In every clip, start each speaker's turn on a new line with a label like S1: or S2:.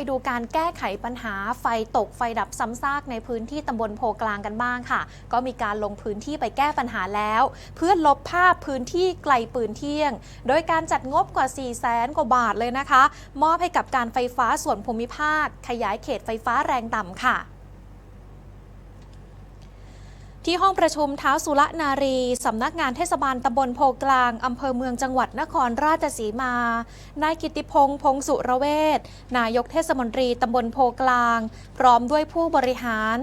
S1: ไปดูการแก้ไขปัญหาไฟตกไฟดับซ้ำซากในพื้นที่ตำบลโพกลางกันบ้างค่ะ ก็มีการลงพื้นที่ไปแก้ปัญหาแล้ว เพื่อลบภาพพื้นที่ไกลปืนเที่ยง โดยการจัดงบกว่า 4 0 0แสนกว่าบาทเลยนะคะ มอบให้กับการไฟฟ้าส่วนภูมิภาค ขยายเขตไฟฟ้าแรงต่ำค่ะ ที่ห้องประชุมเท้าสุรนารี สำนักงานเทศบาลตำบลโพกลาง อำเภอเมืองจังหวัดนครราชสีมา นายกิติพงษ์พงสุรเวศนายกเทศมนตรีตำบลโพกลาง พร้อมด้วยผู้บริหาร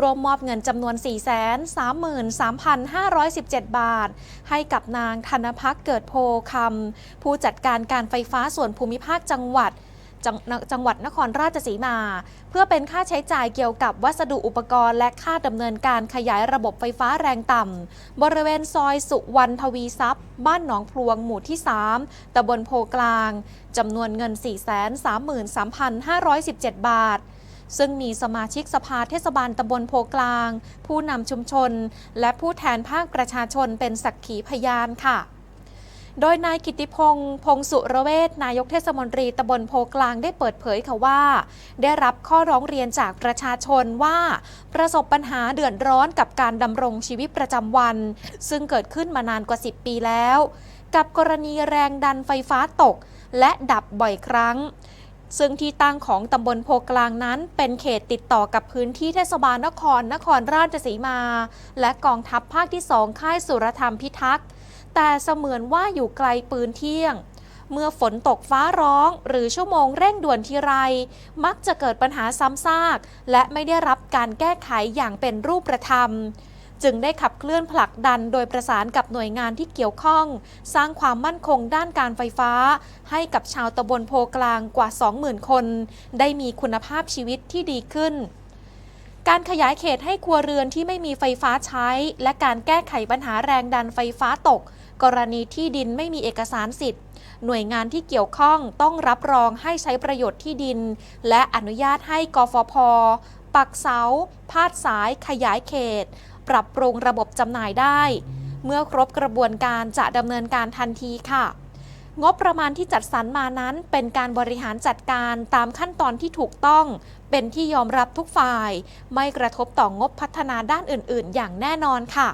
S1: รวมมอบเงินจำนวน 433,517 บาท ให้กับนางธนพักเกิดโพคำผู้จัดการการไฟฟ้าส่วนภูมิภาคจังหวัด จังจังหวัดนครราชสีมา เพื่อเป็นค่าใช้จ่ายเกี่ยวกับวัสดุอุปกรณ์ และค่าดำเนินการขยายระบบไฟฟ้าแรงต่ำบริเวณซอยสุวรรณทวีทรัพย์ บ้านหนองพลวงหมู่ที่ 3ตำบลโพกลางจำนวนเงิน 433,517 บาทซึ่งมีสมาชิกสภาเทศบาลตำบลโพกลาง ผู้นำชุมชน และผู้แทนภาคประชาชนเป็นสักขีพยานค่ะ โดยนายกิติพงษ์พงสุรเวศนายกเทศมนตรีตำบลโพกลางได้เปิดเผยค่ะว่า ได้รับข้อร้องเรียนจากประชาชนว่า ประสบปัญหาเดือดร้อนกับการดำรงชีวิตประจำวัน ซึ่งเกิดขึ้นมานานกว่า 10 ปีแล้ว กับกรณีแรงดันไฟฟ้าตก และดับบ่อยครั้งซึ่งที่ตั้งของตำบลโพกลางนั้น เป็นเขตติดต่อกับพื้นที่เทศบาลนครนครราชสีมา และกองทัพภาคที่สองค่ายสุรธรรมพิทักษ์ แต่เสมือนว่าอยู่ไกลปืนเที่ยง เมื่อฝนตกฟ้าร้องหรือชั่วโมงเร่งด่วนทีไร มักจะเกิดปัญหาซ้ำซาก และไม่ได้รับการแก้ไขอย่างเป็นรูปธรรมจึงได้ขับเคลื่อนผลักดันโดยประสานกับหน่วยงานที่เกี่ยวข้อง สร้างความมั่นคงด้านการไฟฟ้า ให้กับชาวตำบลโพกลางกว่า 20,000 คน ได้มีคุณภาพชีวิตที่ดีขึ้น การขยายเขตให้ครัวเรือนที่ไม่มีไฟฟ้าใช้ และการแก้ไขปัญหาแรงดันไฟฟ้าตก กรณีที่ดินไม่มีเอกสารสิทธิ์ หน่วยงานที่เกี่ยวข้องต้องรับรองให้ใช้ประโยชน์ที่ดิน และอนุญาตให้กฟพ ปักเสา พาดสาย ขยายเขต ปรับปรุงระบบจำหน่ายได้ เมื่อครบกระบวนการจะดำเนินการทันทีค่ะงบประมาณที่จัดสรรมานั้นเป็นการบริหารจัดการตามขั้นตอนที่ถูกต้อง เป็นที่ยอมรับทุกฝ่าย ไม่กระทบต่องบพัฒนาด้านอื่น ๆ อย่างแน่นอนค่ะ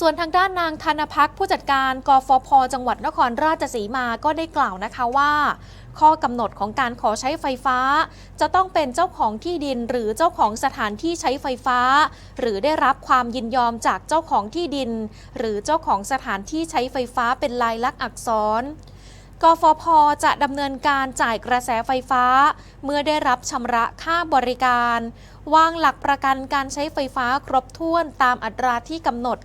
S1: ส่วนทางด้านนางธนพักผู้จัดการกฟพ จังหวัดนครราชสีมาก็ได้กล่าวนะคะว่า ข้อกำหนดของการขอใช้ไฟฟ้า จะต้องเป็นเจ้าของที่ดินหรือเจ้าของสถานที่ใช้ไฟฟ้า หรือได้รับความยินยอมจากเจ้าของที่ดิน หรือเจ้าของสถานที่ใช้ไฟฟ้าเป็นลายลักษณ์อักษรกฟพ จะดำเนินการจ่ายกระแสไฟฟ้า เมื่อได้รับชำระค่าบริการ วางหลักประกันการใช้ไฟฟ้าครบถ้วนตามอัตราที่กำหนด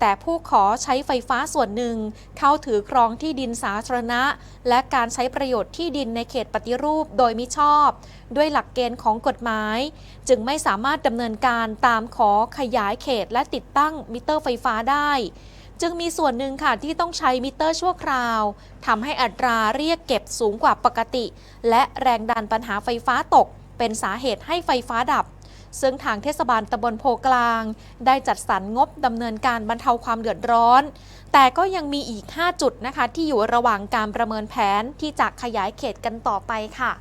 S1: แต่ผู้ขอใช้ไฟฟ้าส่วนหนึ่ง เข้าถือครองที่ดินสาธารณะ และการใช้ประโยชน์ที่ดินในเขตปฏิรูปโดยมิชอบ ด้วยหลักเกณฑ์ของกฎหมาย จึงไม่สามารถดำเนินการตามขอขยายเขตและติดตั้งมิเตอร์ไฟฟ้าได้ จึงมีส่วนหนึ่งค่ะที่ต้องใช้มิเตอร์ชั่วคราวทำให้อัตราเรียกเก็บสูงกว่าปกติ และแรงดันปัญหาไฟฟ้าตกเป็นสาเหตุให้ไฟฟ้าดับ ซึ่งทางเทศบาลตำบลโพกลาง ได้จัดสรรงบดำเนินการบรรเทาความเดือดร้อน แต่ก็ยังมีอีก 5 จุดนะคะ ที่อยู่ระหว่างการประเมินแผนที่จะขยายเขตกันต่อไปค่ะ